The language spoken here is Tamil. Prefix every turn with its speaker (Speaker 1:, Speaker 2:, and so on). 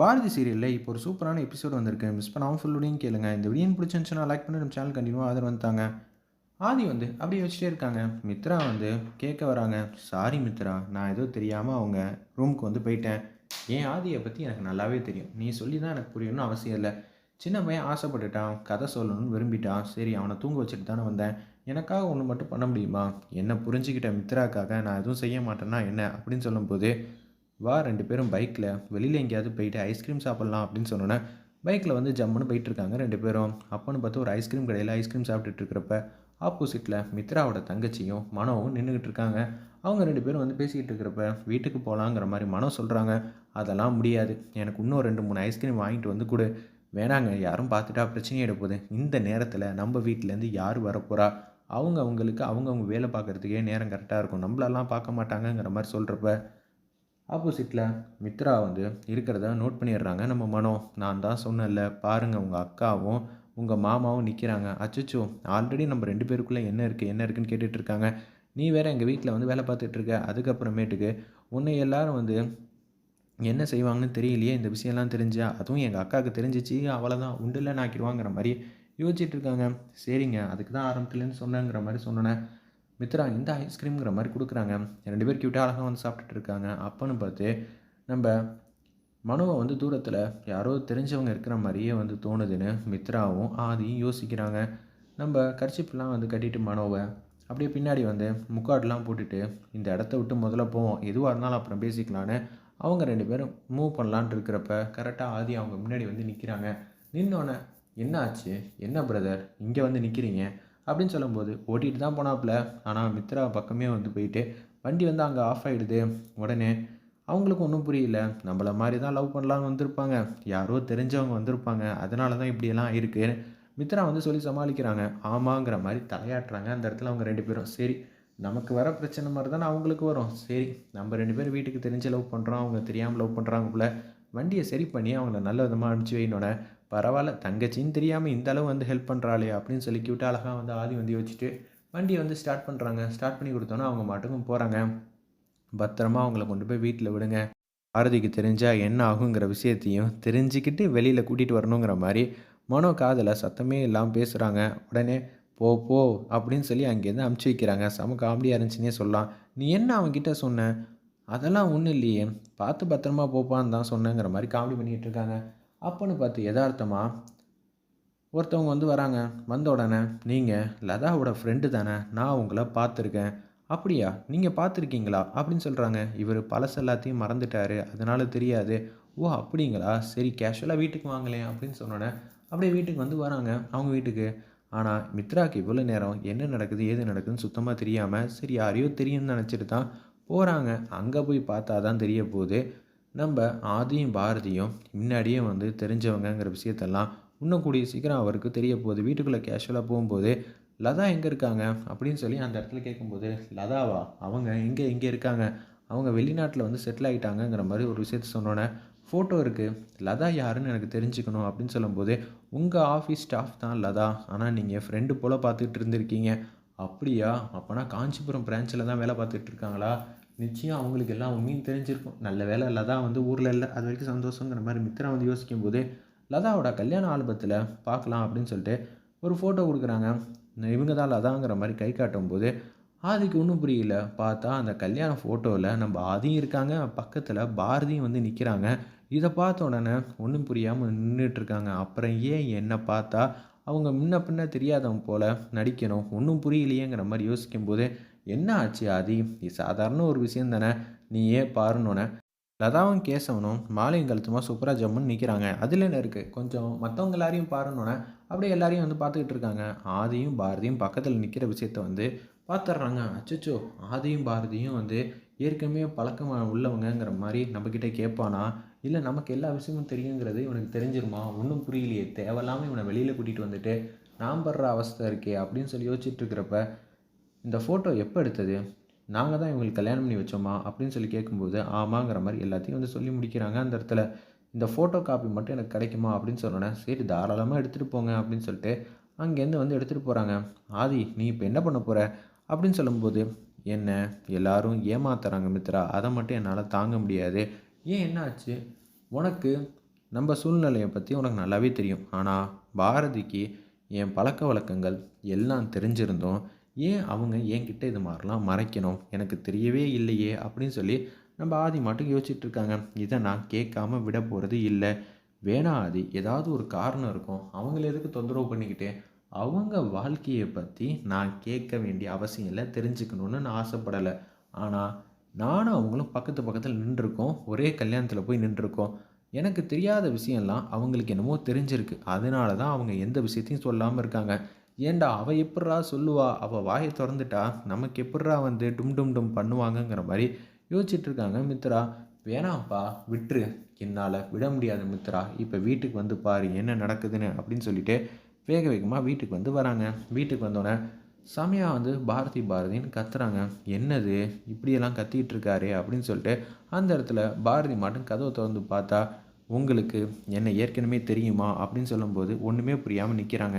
Speaker 1: பாரதி சீரியலில் இப்போ ஒரு சூப்பரான எபிசோட் வந்திருக்கு. மிஸ் பண்ணாமல் ஃபுல்லோடையும் கேளுங்க. இந்த வீடியோ பிடிச்சிருந்துச்சுன்னா லைக் பண்ணி நம்ம சேனல் கண்டினியூவாக ஆதரவு வந்துட்டாங்க ஆதி வந்து அப்படியே வச்சுட்டே இருக்காங்க. மித்ரா வந்து கேட்க வராங்க. சாரி மித்ரா நான் ஏதோ தெரியாமல் அவங்க ரூமுக்கு வந்து போயிட்டேன். என் ஆதியை பற்றி எனக்கு நல்லாவே தெரியும். நீ சொல்லி தான் எனக்கு புரியணும்னு அவசியம் இல்லை. சின்ன பையன் ஆசைப்பட்டுட்டான். கதை சொல்லணும்னு விரும்பிட்டான். சரி அவனை தூங்க வச்சுட்டு தானே வந்தேன். எனக்காக ஒன்று மட்டும் பண்ண முடியுமா? என்னை புரிஞ்சுக்கிட்ட மித்ராக்காக நான் எதுவும் செய்ய மாட்டேன்னா என்ன? அப்படின்னு சொல்லும்போது வா ரெண்டு பேரும் பைக்கில் வெளியில் எங்கேயாவது போயிட்டு ஐஸ்கிரீம் சாப்பிட்லாம் அப்படின்னு சொன்னோன்னே பைக்கில் வந்து ஜம்முன்னு போயிட்டுருக்காங்க ரெண்டு பேரும். அப்போன்னு பார்த்து ஒரு ஐஸ்கிரீம் கடையில் ஐஸ்கிரீம் சாப்பிட்டுட்டு இருக்கிறப்ப ஆப்போசிட்டில் மித்ராவோட தங்கச்சியும் மனோவும் நின்றுக்கிட்டு இருக்காங்க. அவங்க ரெண்டு பேரும் வந்து பேசிக்கிட்டு இருக்கிறப்ப வீட்டுக்கு போகலாங்கிற மாதிரி மனம் சொல்கிறாங்க அதெல்லாம் முடியாது. எனக்கு இன்னும் ரெண்டு மூணு ஐஸ்கிரீம் வாங்கிட்டு வந்து கொடு. வேணாங்க யாரும் பார்த்துட்டா பிரச்சனையே போகுது. இந்த நேரத்தில் நம்ம வீட்டிலேருந்து யார் வரப்போகிறா அவங்க அவங்களுக்கு அவங்கவுங்க வேலை பார்க்குறதுக்கே நேரம் கரெக்டாக இருக்கும். நம்மளெல்லாம் பார்க்க மாட்டாங்கங்கிற மாதிரி சொல்கிறப்ப ஆப்போசிட்டில் மித்ரா வந்து இருக்கிறத நோட் பண்ணிடுறாங்க. நம்ம மனோ நான் தான் சொன்னேன்ல பாருங்கள் உங்கள் அக்காவும் உங்கள் மாமாவும் நிற்கிறாங்க அச்சச்சோ ஆல்ரெடி நம்ம ரெண்டு பேருக்குள்ளே என்ன இருக்குது என்ன இருக்குன்னு கேட்டுட்டு இருக்காங்க. நீ வேறு எங்கள் வீட்டில் வந்து வேலை பார்த்துட்ருக்க அதுக்கப்புறமேட்டுக்கு உன்னை எல்லாரும் வந்து என்ன செய்வாங்கன்னு தெரியலையே இந்த விஷயம்லாம் தெரிஞ்சா அதுவும் எங்கள் அக்காவுக்கு தெரிஞ்சிச்சு அவ்வளோதான் உண்டுல்லன்னு ஆக்கிடுவாங்கிற மாதிரி யோசிச்சுட்டு இருக்காங்க. சரிங்க அதுக்கு தான் ஆரம்பத்துலேருந்து சொன்னேங்கிற மாதிரி சொன்னேன். மித்ரா இந்த ஐஸ்கிரீம்ங்கிற மாதிரி கொடுக்குறாங்க. ரெண்டு பேர் கியூட்டாக அழகாக வந்து சாப்பிட்டுட்டு இருக்காங்க. அப்போன்னு பார்த்து நம்ம மனுவை வந்து தூரத்தில் யாரோ தெரிஞ்சவங்க இருக்கிற மாதிரியே வந்து தோணுதுன்னு மித்ராவும் ஆதியும் யோசிக்கிறாங்க. நம்ம கர்ச்சிப்லாம் வந்து கட்டிட்டு மனோவை அப்படியே பின்னாடி வந்து முக்காடெலாம் போட்டுட்டு இந்த இடத்த விட்டு முதல்ல போவோம். எதுவாக இருந்தாலும் அப்புறம் பேசிக்கலான்னு அவங்க ரெண்டு பேரும் மூவ் பண்ணலான் இருக்கிறப்ப கரெக்டாக ஆதி அவங்க முன்னாடி வந்து நிற்கிறாங்க நின்னோன்னே என்ன ஆச்சு என்ன பிரதர் இங்கே வந்து நிற்கிறீங்க அப்படின்னு சொல்லும்போது ஓட்டிகிட்டு தான் போனாப்புல. ஆனால் மித்ரா பக்கமே வந்து போயிட்டு வண்டி வந்து அங்கே ஆஃப் ஆகிடுது உடனே அவங்களுக்கு ஒன்றும் புரியல. நம்மள மாதிரி தான் லவ் பண்ணலான்னு வந்திருப்பாங்க. யாரோ தெரிஞ்சவங்க வந்திருப்பாங்க. அதனால தான் இப்படியெல்லாம் இருக்குது மித்ரா வந்து சொல்லி சமாளிக்கிறாங்க. ஆமாங்கிற மாதிரி தலையாட்டுறாங்க அந்த இடத்துல அவங்க ரெண்டு பேரும். சரி நமக்கு வர பிரச்சனை மாதிரி தானே அவங்களுக்கு வரும். சரி நம்ம ரெண்டு பேரும் வீட்டுக்கு தெரிஞ்சு லவ் பண்ணுறோம் அவங்க தெரியாமல் லவ் பண்ணுறாங்க போல. வண்டியை சரி பண்ணி அவங்கள நல்ல விதமாக அனுப்பிச்சி வைனோட பரவாயில்ல தங்கச்சின்னு தெரியாமல் இந்த அளவு வந்து ஹெல்ப் பண்ணுறாளே அப்படின்னு சொல்லி கியூட்டாக அழகாக வந்து ஆதி வந்து யோசிச்சுட்டு வண்டியை வந்து ஸ்டார்ட் பண்ணுறாங்க ஸ்டார்ட் பண்ணி கொடுத்தோன்னா அவங்க மட்டுக்கும் போகிறாங்க பத்திரமா அவங்கள கொண்டு போய் வீட்டில் விடுங்க. பாரதிக்கு தெரிஞ்சால் என்ன ஆகுங்கிற விஷயத்தையும் தெரிஞ்சுக்கிட்டு வெளியில் கூட்டிகிட்டு வரணுங்கிற மாதிரி மனோ காதில் சத்தமே இல்லாமல் பேசுகிறாங்க உடனே போ போ அப்படின்னு சொல்லி அங்கேருந்து அமுச்சு வைக்கிறாங்க. செம காமெடியாக இருந்துச்சுன்னே சொல்லலாம். நீ என்ன அவன்கிட்ட சொன்ன? அதெல்லாம் ஒன்றும் இல்லையே. பார்த்து பத்திரமா போப்பான்னு தான் சொன்னேங்கிற மாதிரி காமெடி பண்ணிகிட்டு இருக்காங்க. அப்போன்னு பார்த்து யதார்த்தமாக ஒருத்தவங்க வந்து வராங்க. வந்த உடனே நீங்கள் லதாவோட ஃப்ரெண்டு தானே நான் உங்களை பார்த்துருக்கேன். அப்படியா? நீங்கள் பார்த்துருக்கீங்களா? அப்படின்னு சொல்கிறாங்க இவர் பழசு எல்லாத்தையும் மறந்துட்டாரு. அதனால தெரியாது. ஓ அப்படிங்களா? சரி கேஷுவலாக வீட்டுக்கு வாங்கலேன் அப்படின்னு சொன்னோன்னே அப்படியே வீட்டுக்கு வந்து வராங்க. அவங்க வீட்டுக்கு ஆனால் மித்ராக்கு இவ்வளோ நேரம் என்ன நடக்குது ஏது நடக்குதுன்னு சுத்தமாக தெரியாமல் சரி யாரையோ தெரியும்னு நினச்சிட்டு தான் போகிறாங்க அங்கே போய் பார்த்தா தான் தெரிய போகுது. நம்ம ஆதியும் பாரதியும் முன்னாடியே வந்து தெரிஞ்சவங்கங்கிற விஷயத்தெல்லாம் இன்னும் கூடிய சீக்கிரம் அவருக்கு தெரிய போகுது. வீட்டுக்குள்ளே கேஷுவலாக போகும்போது லதா எங்கே இருக்காங்க? அப்படின்னு சொல்லி அந்த இடத்துல கேட்கும்போது லதாவா? அவங்க எங்கே எங்கே இருக்காங்க? அவங்க வெளிநாட்டில் வந்து செட்டில் ஆகிட்டாங்கங்கிற மாதிரி ஒரு விஷயத்த சொன்னோன்னே ஃபோட்டோ இருக்குது லதா யாருன்னு எனக்கு தெரிஞ்சுக்கணும். அப்படின்னு சொல்லும்போது உங்கள் ஆஃபீஸ் ஸ்டாஃப் தான் லதா. ஆனால் நீங்கள் ஃப்ரெண்டு போல் பார்த்துக்கிட்டு இருந்திருக்கீங்க. அப்படியா? அப்போனா காஞ்சிபுரம் பிரான்ச்சில் தான் வேலை பார்த்துட்டு இருக்காங்களா? நிச்சயம் அவங்களுக்கு எல்லாம் உண்மையும் தெரிஞ்சிருக்கும். நல்ல வேலை லதா வந்து ஊரில் இல்லை. அது வரைக்கும் சந்தோஷங்கிற மாதிரி மித்ரா வந்து யோசிக்கும் போது லதாவோட கல்யாண ஆல்பத்தில் பார்க்கலாம் அப்படின்னு சொல்லிட்டு ஒரு ஃபோட்டோ கொடுக்குறாங்க. இவங்க தான் லதாங்கிற மாதிரி கை காட்டும் போது ஆதிக்கு ஒன்றும் புரியல. பார்த்தா அந்த கல்யாண ஃபோட்டோவில் நம்ம ஆதியும் இருக்காங்க பக்கத்தில் பாரதியும் வந்து நிற்கிறாங்க இதை பார்த்த உடனே ஒன்றும் புரியாமல் நின்றுட்டுருக்காங்க அப்புறம் ஏன் என்னை பார்த்தா அவங்க முன்ன பின்ன தெரியாதவங்க போல் நடிக்கணும் ஒன்றும் புரியலையேங்கிற மாதிரி யோசிக்கும் போது என்ன ஆச்சு ஆதி? இது சாதாரண ஒரு விஷயம் தானே? நீ ஏன் பாருன்னொன்னே லதாவும் கேசவனும் மாலையும் கழுத்துமா சூப்பராக ஜம்முன்னு நிற்கிறாங்க அதில் என்ன இருக்குது கொஞ்சம் மற்றவங்க எல்லாரையும் பாருன்னொன்னே அப்படியே எல்லாரையும் வந்து பார்த்துக்கிட்டு இருக்காங்க. ஆதியும் பாரதியும் பக்கத்தில் நிற்கிற விஷயத்த வந்து பார்த்துட்றாங்க அச்சச்சோ! ஆதியும் பாரதியும் வந்து ஏற்கனவே பழக்கமாக உள்ளவங்கங்கிற மாதிரி நம்மக்கிட்ட கேட்பானா இல்லை நமக்கு எல்லா விஷயமும் தெரியுங்கிறது இவனுக்கு தெரிஞ்சிருமா? ஒன்றும் புரியலையே. தேவையில்லாமல் இவனை வெளியில் கூட்டிகிட்டு வந்துட்டு நான் படுற அவஸ்தை இருக்கே அப்படின்னு சொல்லி யோசிச்சுட்டு இருக்கிறப்ப இந்த ஃபோட்டோ எப்போ எடுத்தது? நாங்கள் தான் இவங்களுக்கு கல்யாணம் பண்ணி வச்சோமா? அப்படின்னு சொல்லி கேட்கும்போது ஆமாங்கிற மாதிரி எல்லாத்தையும் வந்து சொல்லி முடிக்கிறாங்க. அந்த இடத்துல இந்த ஃபோட்டோ காப்பி மட்டும் எனக்கு கிடைக்குமா? அப்படின்னு சொன்னோன்னே சரி தாராளமாக எடுத்துகிட்டு போங்க அப்படின்னு சொல்லிட்டு அங்கேருந்து வந்து எடுத்துகிட்டு போகிறாங்க ஆதி நீ இப்போ என்ன பண்ண போகிற அப்படின்னு சொல்லும்போது என்ன எல்லாரும் ஏமாத்துறாங்க மித்ரா. அதை மட்டும் என்னால் தாங்க முடியாது. ஏன் என்ன ஆச்சு உனக்கு நம்ம சூழ்நிலையை பற்றி உனக்கு நல்லாவே தெரியும். ஆனால் பாரதிக்கு என் பழக்க வழக்கங்கள் எல்லாம் தெரிஞ்சிருந்தோம் ஏன் அவங்க என்கிட்ட இது மாதிரிலாம் மறைக்கணும்? எனக்கு தெரியவே இல்லையே அப்படின்னு சொல்லி நம்ம ஆதி மட்டும் யோசிச்சுட்டு இருக்காங்க. இதை நான் கேட்காம விட போகிறது இல்லை. வேணா ஆதி ஏதாவது ஒரு காரணம் இருக்கும். அவங்கள எதுக்கு தொந்தரவு பண்ணிக்கிட்டு? அவங்க வாழ்க்கையை பற்றி நான் கேட்க வேண்டிய அவசியம் இல்லை தெரிஞ்சுக்கணுன்னு நான் ஆசைப்படலை. ஆனால் நானும் அவங்களும் பக்கத்து பக்கத்தில் நின்றுருக்கோம். ஒரே கல்யாணத்தில் போய் நின்றுருக்கோம். எனக்கு தெரியாத விஷயம்லாம் அவங்களுக்கு என்னமோ தெரிஞ்சிருக்கு. அதனால தான் அவங்க எந்த விஷயத்தையும் சொல்லாமல் இருக்காங்க. ஏண்டா அவள் எப்பட்றா சொல்லுவா? அவள் வாயை திறந்துட்டா? நமக்கு எப்பட்றா வந்து டும் டும் டும் பண்ணுவாங்கங்கிற மாதிரி யோசிச்சுட்டு இருக்காங்க மித்ரா. வேணாம்ப்பா விட்டுரு என்னால் விட முடியாது மித்ரா. இப்போ வீட்டுக்கு வந்து பாரு என்ன நடக்குதுன்னு அப்படின்னு சொல்லிட்டு வேக வேகமாக வீட்டுக்கு வந்து வராங்க. வீட்டுக்கு வந்தோடனே சமயா வந்து பாரதி பாரதின்னு கத்துறாங்க. என்னது? இப்படியெல்லாம் கத்திக்கிட்டு இருக்காரு அப்படின்னு சொல்லிட்டு அந்த இடத்துல பாரதி மட்டும் கதவை திறந்து பார்த்தா உங்களுக்கு என்ன ஏற்கனவே தெரியுமா அப்படின்னு சொல்லும்போது ஒன்றுமே புரியாமல் நிற்கிறாங்க